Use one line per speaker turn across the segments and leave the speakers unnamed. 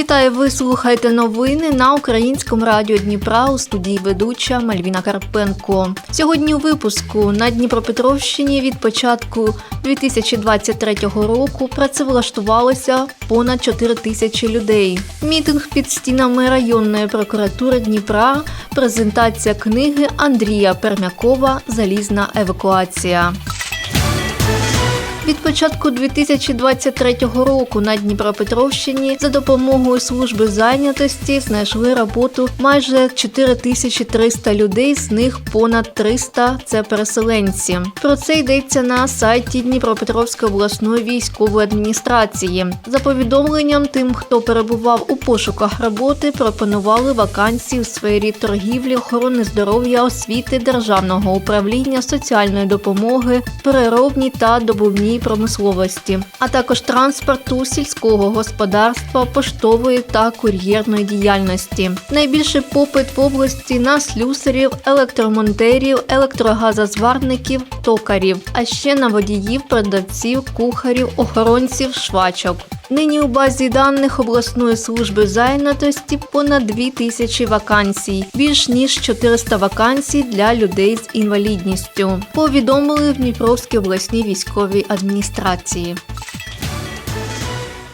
Вітаю, ви слухаєте новини на українському радіо Дніпра у студії ведуча Мальвіна Карпенко. Сьогодні у випуску на Дніпропетровщині від початку 2023 року працевлаштувалося понад 4 тисячі людей. Мітинг під стінами районної прокуратури Дніпра, презентація книги Андрія Пермякова Залізна евакуація. Від початку 2023 року на Дніпропетровщині за допомогою служби зайнятості знайшли роботу майже 4300 людей, з них понад 300 – це переселенці. Про це йдеться на сайті Дніпропетровської обласної військової адміністрації. За повідомленням, тим, хто перебував у пошуках роботи, пропонували вакансії у сфері торгівлі, охорони здоров'я, освіти, державного управління, соціальної допомоги, переробній та добувній промисловості, а також транспорту, сільського господарства, поштової та кур'єрної діяльності. Найбільший попит в області на слюсарів, електромонтерів, електрогазозварників, токарів, а ще на водіїв, продавців, кухарів, охоронців, швачок. Нині у базі даних обласної служби зайнятості понад 2 тисячі вакансій, більш ніж 400 вакансій для людей з інвалідністю. Повідомили в Дніпровській обласній військовій адміністрації.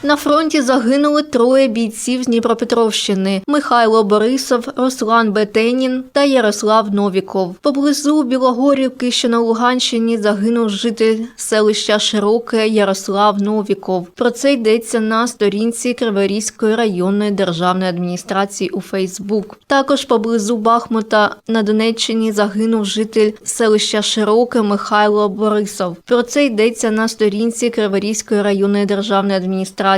На фронті загинули троє бійців з Дніпропетровщини: Михайло Борисов, Руслан Бетенін та Ярослав Новіков. Поблизу Білогорівки, що на Луганщині, загинув житель селища Широке Ярослав Новіков. Про це йдеться на сторінці Криворізької районної державної адміністрації у Фейсбук. Також поблизу Бахмута на Донеччині загинув житель селища Широке Михайло Борисов. Про це йдеться на сторінці Криворізької районної державної адміністрації.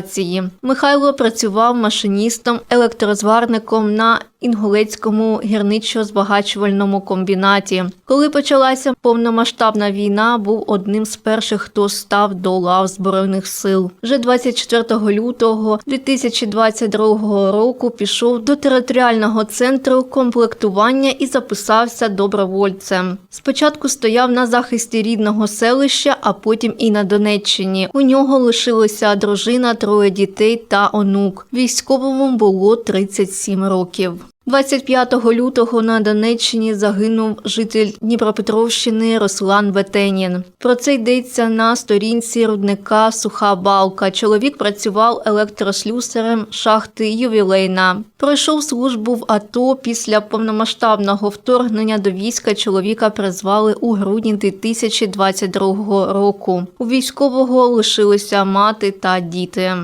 Михайло працював машиністом, електрозварником на Інгулецькому гірничо-збагачувальному комбінаті. Коли почалася повномасштабна війна, був одним з перших, хто став до лав збройних сил. Вже 24 лютого 2022 року пішов до територіального центру комплектування і записався добровольцем. Спочатку стояв на захисті рідного селища, а потім і на Донеччині. У нього лишилася дружина, троє дітей та онук. Військовому було 37 років. 25 лютого на Донеччині загинув житель Дніпропетровщини Руслан Ветенін. Про це йдеться на сторінці рудника Суха Балка. Чоловік працював електрослюсарем шахти Ювілейна. Пройшов службу в АТО після повномасштабного вторгнення до війська. Чоловіка призвали у грудні 2022 року. У військового лишилися мати та діти.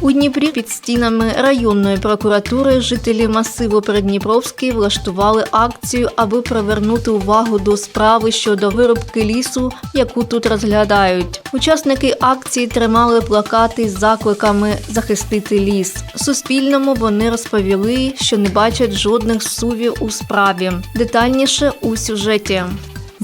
У Дніпрі під стінами районної прокуратури жителі масиву Придніпровський влаштували акцію, аби привернути увагу до справи щодо вирубки лісу, яку тут розглядають. Учасники акції тримали плакати з закликами захистити ліс. Суспільному вони розповіли, що не бачать жодних сувів у справі. Детальніше у сюжеті.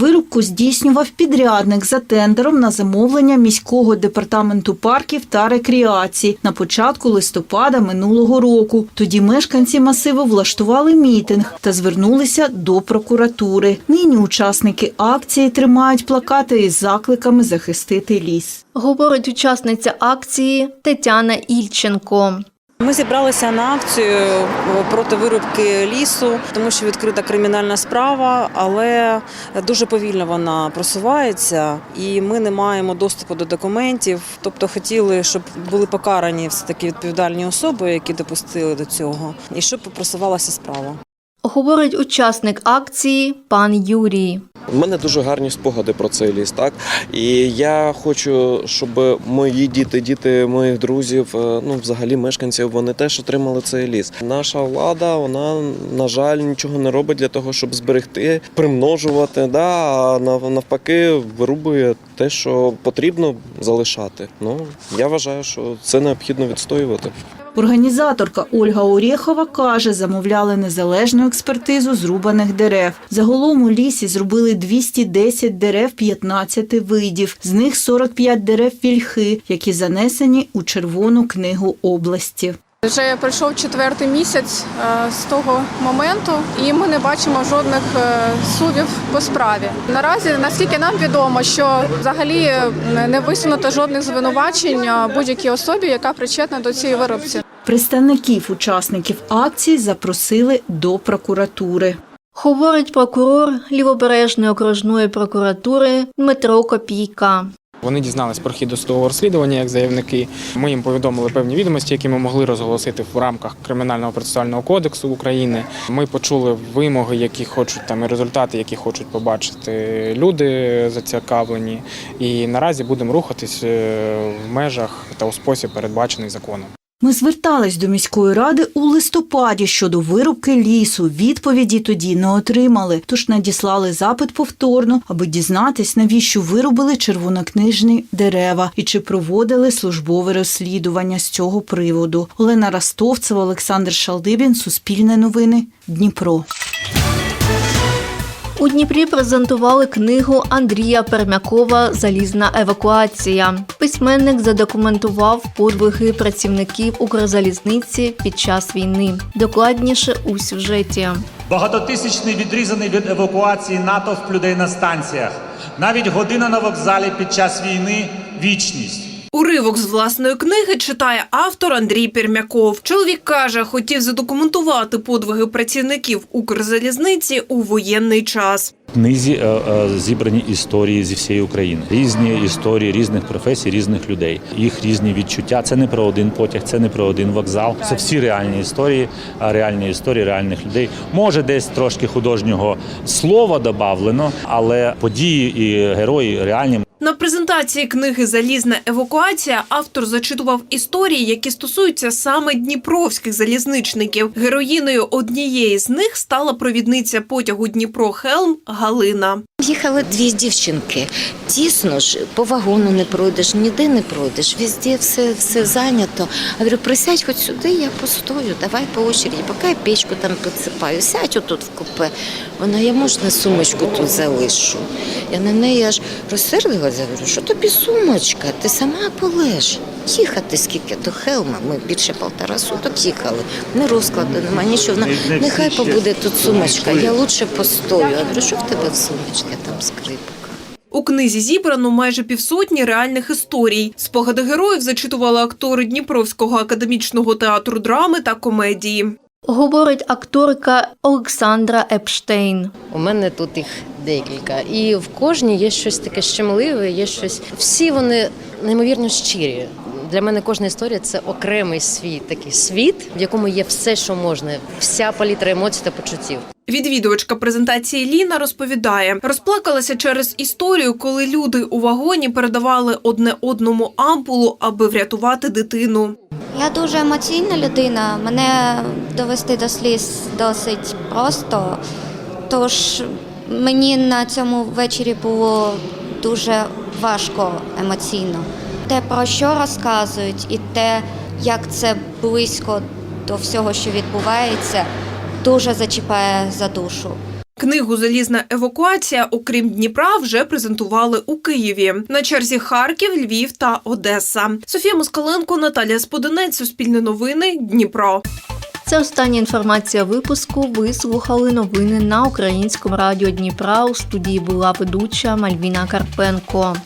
Вирубку здійснював підрядник за тендером на замовлення міського департаменту парків та рекреації на початку листопада минулого року. Тоді мешканці масиву влаштували мітинг та звернулися до прокуратури. Нині учасники акції тримають плакати із закликами захистити ліс.
Говорить учасниця акції Тетяна Ільченко.
Ми зібралися на акцію проти вирубки лісу, тому що відкрита кримінальна справа, але дуже повільно вона просувається, і ми не маємо доступу до документів. Тобто хотіли, щоб були покарані все таки відповідальні особи, які допустили до цього, і щоб просувалася справа.
Говорить учасник акції пан Юрій.
У мене дуже гарні спогади про цей ліс, так і я хочу, щоб мої діти, діти моїх друзів, е, ну взагалі мешканців, вони теж отримали цей ліс. Наша влада, вона на жаль нічого не робить для того, щоб зберегти, примножувати. Да, а навпаки, вирубує те, що потрібно залишати. Ну я вважаю, що це необхідно відстоювати.
Організаторка Ольга Орєхова каже, замовляли незалежну експертизу зрубаних дерев. Загалом у лісі зробили 210 дерев 15 видів. З них 45 дерев вільхи, які занесені у Червону книгу області.
Вже пройшов четвертий місяць е, з того моменту, і ми не бачимо жодних е, судів по справі. Наразі, наскільки нам відомо, що взагалі е, не висунуто жодних звинувачень будь-якій особі, яка причетна до цієї виробці.
Представників учасників акції запросили до прокуратури.
Говорить прокурор Лівобережної окружної прокуратури Дмитро Копійка.
Вони дізнались про хід досудового розслідування як заявники. Ми їм повідомили певні відомості, які ми могли розголосити в рамках кримінального процесуального кодексу України. Ми почули вимоги, які хочуть там і результати, які хочуть побачити люди зацікавлені. І наразі будемо рухатись е, в межах та у спосіб передбачений законом.
Ми звертались до міської ради у листопаді щодо вирубки лісу. Відповіді тоді не отримали, тож надіслали запит повторно, аби дізнатись, навіщо вирубили червонокнижні дерева і чи проводили службове розслідування з цього приводу. Олена Ростовцева, Олександр Шалдибін, Суспільне новини, Дніпро.
У Дніпрі презентували книгу Андрія Пермякова Залізна евакуація. Письменник задокументував подвиги працівників Укрзалізниці під час війни. Докладніше у сюжеті.
Багатотисячний відрізаний від евакуації натовп людей на станціях. Навіть година на вокзалі під час війни вічність.
Уривок з власної книги читає автор Андрій Пермяков. Чоловік каже, хотів задокументувати подвиги працівників Укрзалізниці у воєнний час.
В книзі е, е, зібрані історії зі всієї України, різні історії різних професій, різних людей. Їх різні відчуття. Це не про один потяг, це не про один вокзал. Це всі реальні історії, реальні історії реальних людей. Може, десь трошки художнього слова додавлено, але події і герої реальні.
На презентації книги Залізна евакуація автор зачитував історії, які стосуються саме дніпровських залізничників. Героїною однієї з них стала провідниця потягу Дніпро Хелм Галина.
Їхали дві дівчинки. Тісно ж, по вагону не пройдеш, ніде не пройдеш, везде все, все зайнято. Я говорю, присядь хоч сюди, я постою, давай по очереді, поки я печку там підсипаю, сядь отут в купе. Вона, я можна сумочку тут залишу. Я на неї аж розсердилася, говорю, що тобі сумочка, ти сама полеж. Їхати скільки до Хелма, ми більше полтора суток їхали. Не розкладу, нема нічого. Нехай побуде тут сумочка, я лучше постою. Я говорю, що в тебе в сумочці? Там скрипка.
У книзі зібрано майже півсотні реальних історій. Спогади героїв зачитували актори Дніпровського академічного театру драми та комедії.
Говорить акторка Олександра Епштейн.
У мене тут їх декілька. І в кожній є щось таке щемливе, є щось. Всі вони неймовірно щирі. Для мене кожна історія це окремий світ, такий світ, в якому є все, що можна, вся палітра емоцій та почуттів.
Відвідувачка презентації Ліна розповідає, розплакалася через історію, коли люди у вагоні передавали одне одному ампулу, аби врятувати дитину.
Я дуже емоційна людина. Мене довести до сліз досить просто. Тож мені на цьому вечорі було дуже важко емоційно. Те, про що розказують, і те, як це близько до всього, що відбувається, дуже зачіпає за душу.
Книгу Залізна евакуація, окрім Дніпра, вже презентували у Києві. На черзі Харків, Львів та Одеса. Софія Москаленко, Наталія Сподинець, Суспільне новини, Дніпро.
Це остання інформація випуску. Ви слухали новини на українському радіо Дніпра. У студії була ведуча Мальвіна Карпенко.